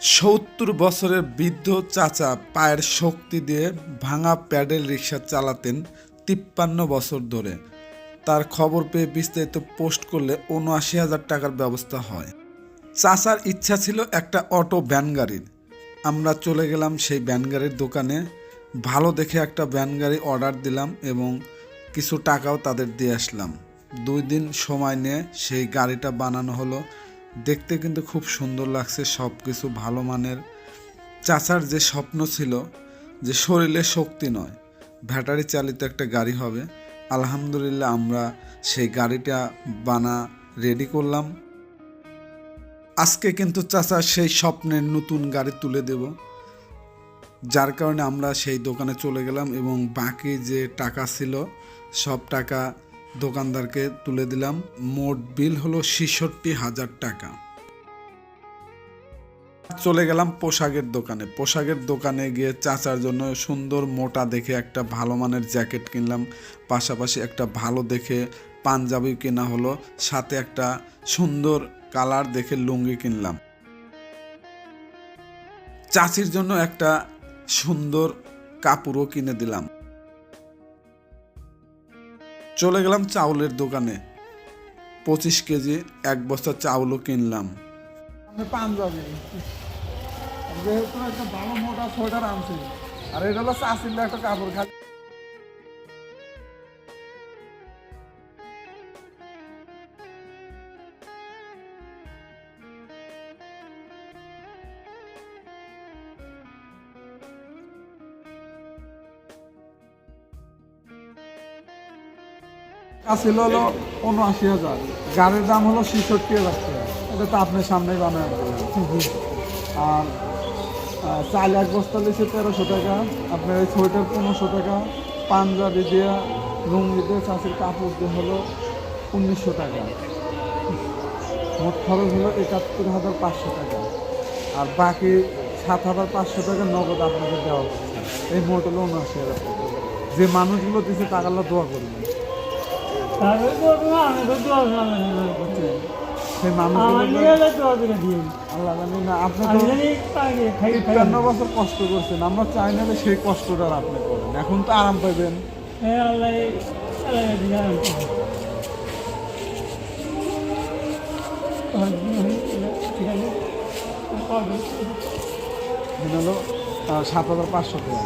সত্তর বছরের বৃদ্ধ চাচা পায়ের শক্তি দিয়ে ভাঙা প্যাডেল রিক্সা চালাতেন তিপ্পান্ন বছর ধরে। তার খবর পেয়ে বিস্তারিত পোস্ট করলে উনআশি হাজার টাকার ব্যবস্থা হয়। চাচার ইচ্ছা ছিল একটা অটো ভ্যান গাড়ির। আমরা চলে গেলাম সেই ভ্যান গাড়ির দোকানে। ভালো দেখে একটা ভ্যান গাড়ি অর্ডার দিলাম এবং কিছু টাকাও তাদের দিয়ে আসলাম। দুই দিন সময় নিয়ে সেই গাড়িটা বানানো হলো। দেখতে কিন্তু খুব সুন্দর লাগছে সব কিছু ভালো মানের। চাচার যে স্বপ্ন ছিল যে শরীরে শক্তি নয়, ব্যাটারি চালিত একটা গাড়ি হবে, আলহামদুলিল্লাহ আমরা সেই গাড়িটা বানা রেডি করলাম। আজকে কিন্তু চাচা সেই স্বপ্নের নতুন গাড়ি তুলে দেব, যার কারণে আমরা সেই দোকানে চলে গেলাম এবং বাকি যে টাকা ছিল, সব টাকা দোকানদারকে তুলে দিলাম। মোট বিল হলো ছেষট্টি হাজার টাকা। চলে গেলাম পোশাকের দোকানে। পোশাকের দোকানে গিয়ে চাচার জন্য সুন্দর মোটা দেখে একটা ভালো মানের জ্যাকেট কিনলাম। পাশাপাশি একটা ভালো দেখে পাঞ্জাবি কেনা হলো। সাথে একটা সুন্দর কালার দেখে লুঙ্গি কিনলাম। চাচির জন্য একটা সুন্দর কাপড়ও কিনে দিলাম। চলে গেলাম চাউলের দোকানে। পঁচিশ কেজি এক বস্তা চাউলও কিনলাম। পাঞ্জাবি। যেহেতু একটা ভালো মোটা সোয়েটার আনছি। আর এটা হলো চাষির একটা কাপড় খালি। ছিল হলো উনআশি হাজার। গাড়ির দাম হলো ছেষট্টি হাজার টাকা। এটা তো আপনার সামনেই বানায় আর চাল এক বস্তা লিখছে তেরোশো টাকা, আপনার এই সোয়েটার পনেরোশো টাকা, পাঞ্জাবি দিয়ে, লুঙ্গি দিয়ে চাষের কাপড় দিয়ে হলো উনিশশো টাকা। মোট খরচ হলো একাত্তর হাজার পাঁচশো টাকা। আর বাকি সাত হাজার পাঁচশো টাকা নগদ আপনাকে দেওয়া হচ্ছে। এই মোট হলো উনআশি হাজার টাকা। যে মানুষগুলো দিচ্ছে টাকাগুলো দোয়া করবেন। বছর কষ্ট আমরা চাই না যে সেই কষ্টটা আপনি করেন এখন তো আরাম আহ, সাত হাজার পাঁচশো টাকা